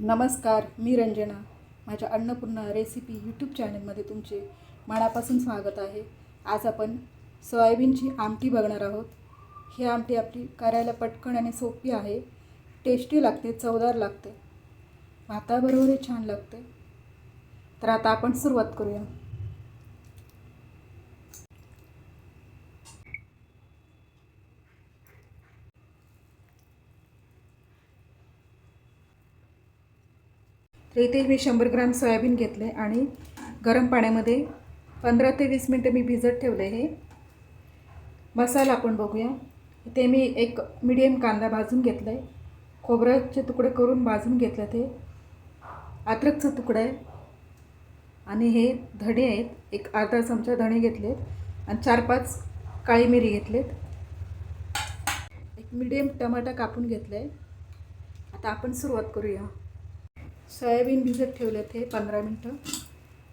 नमस्कार मी रंजना. माझ्या Annapurna recipe YouTube चॅनलमध्ये तुमचे मनापासून स्वागत आहे. आज आपण सोयाबीनची आमटी बघणार आहोत. ही आमटी आपली करायला पटकन आणि सोपी आहे. टेस्टी लागते चवदार लागते. भाताबरोबरही छान लागते. तर आता आपण सुरुवात करूया. तर इथे मी शंभर ग्राम सोयाबीन घेतले आणि गरम पाण्यामध्ये पंधरा ते वीस मिनटं मी भिजत ठेवले हे मसाला आपण बघूया. इथे मी एक मिडियम कांदा भाजून घेतला आहे. खोबऱ्याचे तुकडे करून भाजून घेतलं ते. अद्रकचा तुकडा आहे. आणि हे धणे आहेत. एक अर्धा चमचा धणे घेतलेत आणि चार पाच काळी मिरी घेतलेत एक मिडियम टमाटा कापून घेतला आहे. आता आपण सुरुवात करूया. सोयाबीन भिजत ठेवले ते पंधरा मिनटं.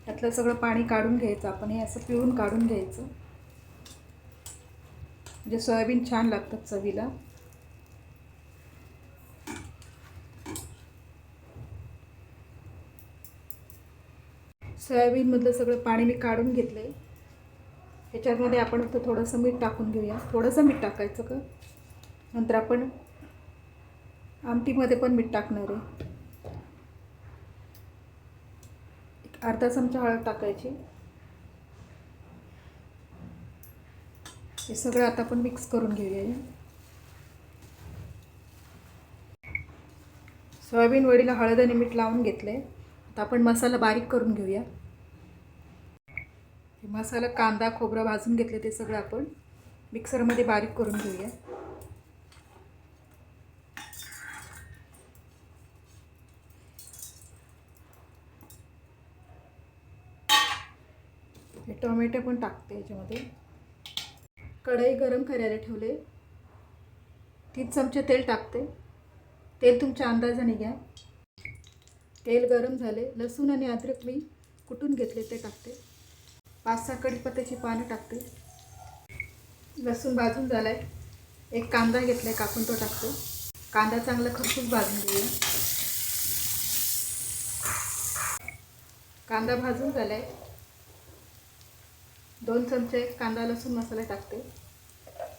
त्यातलं सगळं पाणी काढून घ्यायचं. आपण हे असं पिळून काढून घ्यायचं. म्हणजे सोयाबीन छान लागतात चवीला. सोयाबीनमधलं सगळं पाणी मी काढून घेतलं आहे ह्याच्यामध्ये आपण फक्त थोडंसं मीठ टाकून घेऊया. थोडंसं मीठ टाकायचं का? नंतर आपण आमटीमध्ये पण मीठ टाकणार आहे एक अर्धा चमचा हळद टाकायची. हे सगळं आता आपण मिक्स करून घेऊया. सोयाबीन वडीला हळद आणि मीठ लावून घेतलं. आहे आता आपण मसाला बारीक करून घेऊया. मसाला कांदा खोबरं भाजून घेतले ते सगळं आपण मिक्सरमध्ये बारीक करून घेऊया. टोमॅटो पण टाकते याच्यामध्ये. कढई गरम करायला ठेवले. तीन चमचे तेल टाकते. तेल तुमच्या अंदाजाने घ्या. तेल गरम झाले. लसूण आणि अद्रक मी कुटून घेतले ते टाकते. पाच सहा कढीपत्त्याची पानं टाकते. लसूण भाजून झाला आहे एक कांदा घेतला आहे कापून तो टाकते. कांदा चांगला खरपूस भाजून घेऊया. कांदा भाजून झाला आहे दोन चमचे कांदा लसूण मसाला टाकते.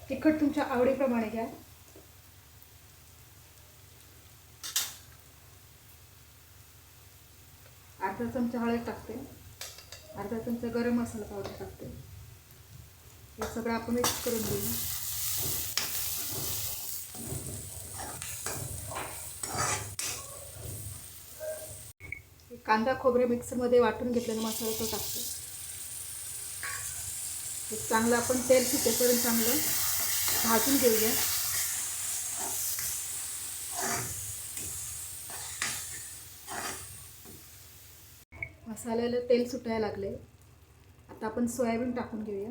तिखट तुमच्या आवडीप्रमाणे घ्या. अर्धा चमचा हळद टाकते. अर्धा चमचा गरम मसाला पावडर टाकते. हे सगळं आपण मिक्स करून घेऊ. कांदा खोबरे मिक्सरमध्ये वाटून घेतलेला मसाला तो टाकतो. एक चांगलं आपण तेल सुटेपर्यंत चांगलं भाजून घेऊया. मसाल्याला तेल सुटायला लागले आता आपण सोयाबीन टाकून घेऊया.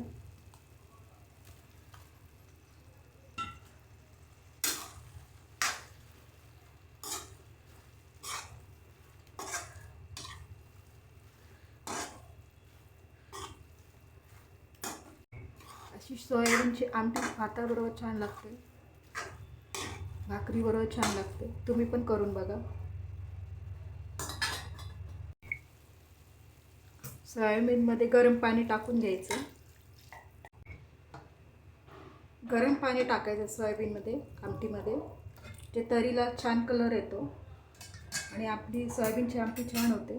अशी सोयाबीनची आमटी भाताबरोबर छान लागते. भाकरीबरोबर छान लागते. तुम्ही पण करून बघा. सोयाबीनमध्ये गरम पाणी टाकून घ्यायचं. गरम पाणी टाकायचं सोयाबीनमध्ये आमटीमध्ये. ते तरीला छान कलर येतो. आणि आपली सोयाबीनची आमटी छान होते.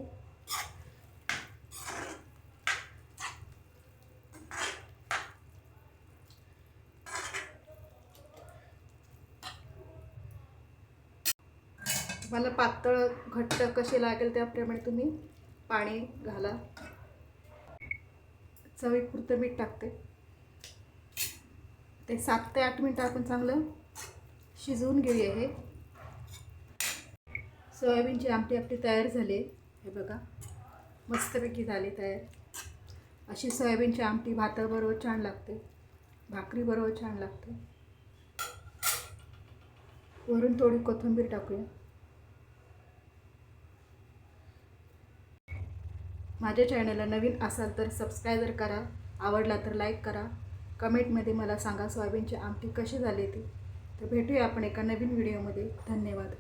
तुम्हाला पातळ घट्ट कसे लागेल त्याप्रमाणे तुम्ही पाणी घाला. चवीपुरतं मीठ टाकते. ते सात ते आठ मिनटं आपण चांगलं शिजवून घेऊया हे. सोयाबीनची आमटी आपली तयार झाली हे बघा मस्तपैकी झाली तयार. अशी सोयाबीनची आमटी भाताबरोबर छान लागते. भाकरीबरोबर छान लागते. वरून थोडी कोथिंबीर टाकूया. माझ्या चॅनलला नवीन असाल तर सबस्क्रायबर करा. आवडला तर लाईक करा. कमेंटमध्ये मला सांगा सोयाबीनची आमटी कशी झाली ती तर भेटूया आपण एका नवीन व्हिडिओमध्ये धन्यवाद.